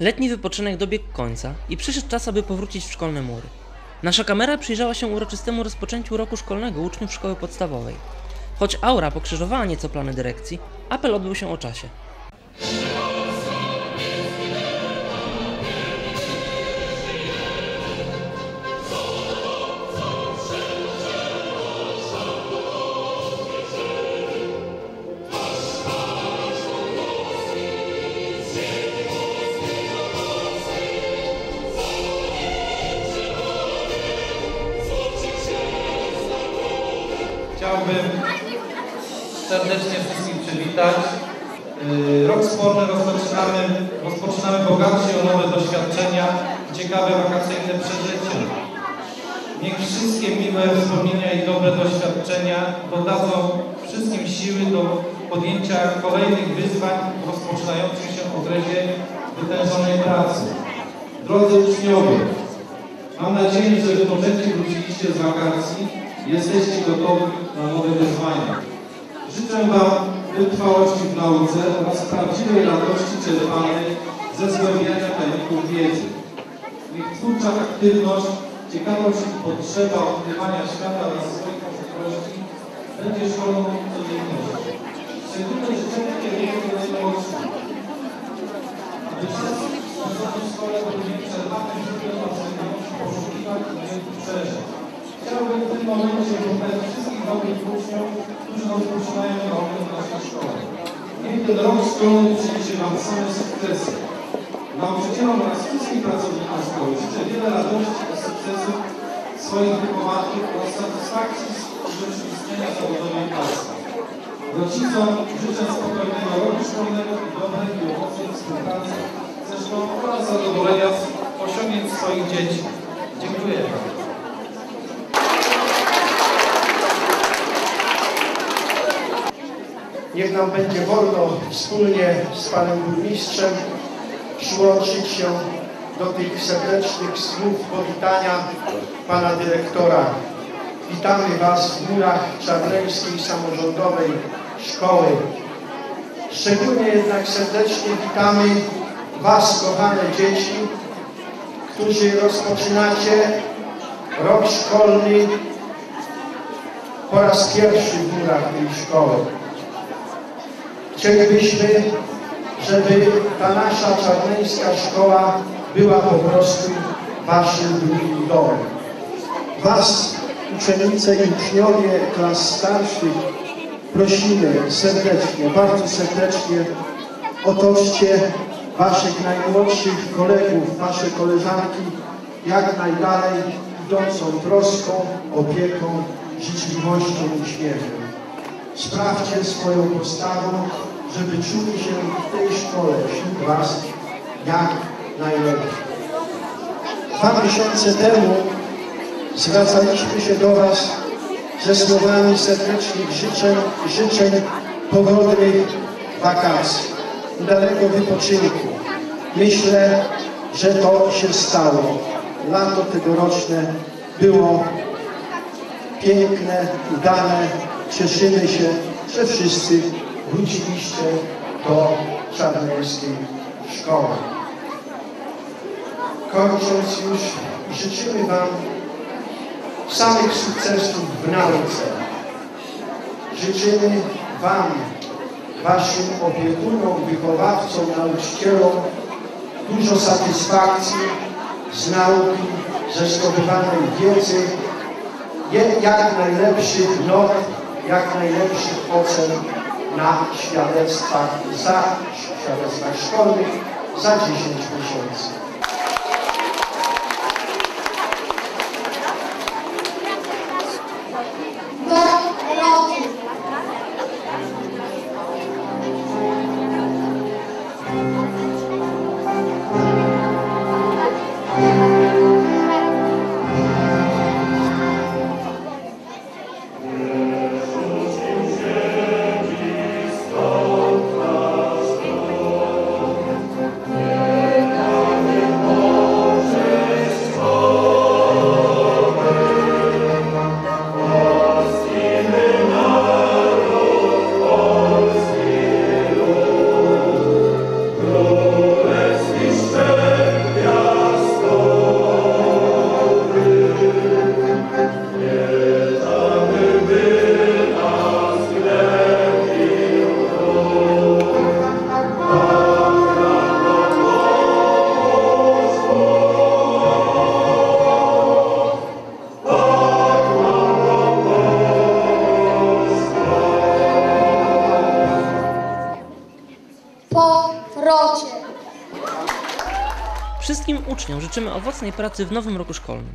Letni wypoczynek dobiegł końca i przyszedł czas, aby powrócić w szkolne mury. Nasza kamera przyjrzała się uroczystemu rozpoczęciu roku szkolnego uczniów szkoły podstawowej. Choć aura pokrzyżowała nieco plany dyrekcji, apel odbył się o czasie. Chciałbym serdecznie wszystkich przywitać. Yy, Rok szkolny rozpoczynamy, rozpoczynamy bogaci o nowe doświadczenia i ciekawe wakacyjne przeżycia. Niech wszystkie miłe wspomnienia i dobre doświadczenia dodadzą wszystkim siły do podjęcia kolejnych wyzwań w rozpoczynającym się okresie wytężonej pracy. Drodzy uczniowie, Mam nadzieję, że wypoczęci wróciliście z wakacji jesteście gotowi na nowe wyzwania. Życzę Wam wytrwałości w nauce oraz prawdziwej radości czerpanej ze zgłębiania tajników wiedzy. Niech twórcza aktywność, ciekawość i potrzeba odkrywania świata oraz swoich możliwości będzie szkolą codziennością. Szczególne życzenie kieruję do najmłodszych, aby wszyscy w szkole byli przerwanym źródłem pasywności poszukiwań i wielkich przeżyć. Chciałbym w tym momencie pochwalić wszystkich nowych uczniów, którzy rozpoczynają naukę w naszej szkole. Niech ten rok szkolny przyniesie Wam same sukcesy. Nauczycielom oraz wszystkim pracownikom szkoły życzę wiele radości i sukcesów swoich wychowanków oraz satysfakcji z urzeczywistnienia zawodowej pasji. Rodzicom życzę spokojnego roku szkolnego i dobrej i owocnej współpracy ze szkołą oraz zadowolenia z osiągnięć swoich dzieci. Dziękuję. Niech nam będzie wolno wspólnie z Panem Burmistrzem przyłączyć się do tych serdecznych słów powitania Pana Dyrektora. Witamy Was w murach Czarneńskiej Samorządowej Szkoły. Szczególnie jednak serdecznie witamy Was, kochane dzieci, którzy rozpoczynacie rok szkolny po raz pierwszy w murach tej szkoły. Chcielibyśmy, żeby ta nasza czarneńska szkoła była po prostu Waszym drugim domem. Was, uczennice i uczniowie klas starszych, prosimy serdecznie, bardzo serdecznie otoczcie Waszych najmłodszych kolegów, Wasze koleżanki jak najdalej idącą troską, opieką, życzliwością i śmiechem. Sprawdźcie swoją postawą, żeby czuli się w tej szkole wśród Was jak najlepiej. Dwa miesiące temu zwracaliśmy się do Was ze słowami serdecznych życzeń, życzeń pogodnych wakacji, udanego wypoczynku. Myślę, że to się stało. Lato tegoroczne było piękne, udane. Cieszymy się, że wszyscy wróciliście do czarnońskiej szkoły. Kończąc już, życzymy Wam samych sukcesów w nauce. Życzymy Wam, Waszym opiekunom, wychowawcom, nauczycielom dużo satysfakcji z nauki, ze zdobywanej wiedzy, jak najlepszych not, jak najlepszych ocen na świadectwach za świadectwach szkolnych za 10 miesięcy. Uczniom życzymy owocnej pracy w nowym roku szkolnym.